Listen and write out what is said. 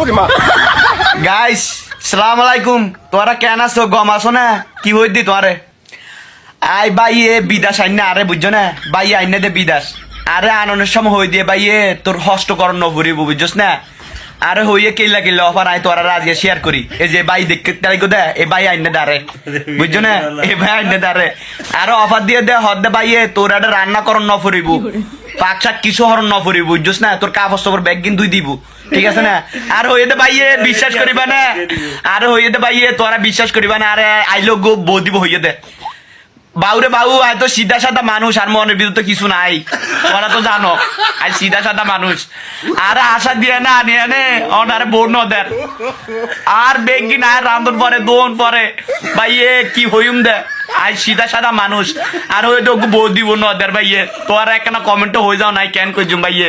ওরে মা গাইস সালাম আলাইকুম তোরা কেন আছো? গম আছো না? কি হই দি তোমারে? আই বাই এ বিদাস আইন না, আরে বুঝছ না? বাই আইন দে বিদাস। আরে আনন্দের সময় হই দিয়ে বাই এ তোর হস্ত করণ নভরিব বুঝছস না? আরে হইয়ে কিল্লা কিল্লা অফার আই তোরা রাজিয়ে শেয়ার করি। এই যে ভাই দেখতে তাই দে? এ ভাই আইনে দারে। বুঝছ না? এ ভাই আইনে দারে। আরও অফার দিয়ে দে হদ দে ভাই তোর একটা রান্না করন নফরিব পাক শাক কিছু হরণ নফরিব বুঝছস না? তোর কাপড় সবর ব্যাগ কিন্তু দিব। ঠিক আছে না? আর হইতে ভাইয়ে বিশ্বাস করিবা না? আর হইতে ভাইয়ে তোরা বিশ্বাস করিবা না? আরে আইলো গো বউ দিব হইয়ে দে। বাউরে বাউ আয় তো সিধা সাদা মানুষ আর মনের ভিতর তো কিছু নাই। তোরা তো জানো। আর সিধা সাদা মানুষ। আর আশা দিয়ে না আনিয়ে নে অনারে বোন ওদের। আর বেঙ্গি না রান্ধন পরে, দোন পরে। ভাই, এ কি হইম দে? আই সিধা সাদা মানুষ। আর ওই তো বউ দিব নদের ভাইয়ে তোর একখানা কমেন্ট হয়ে যাও, নাই কেন করছুম ভাইয়ে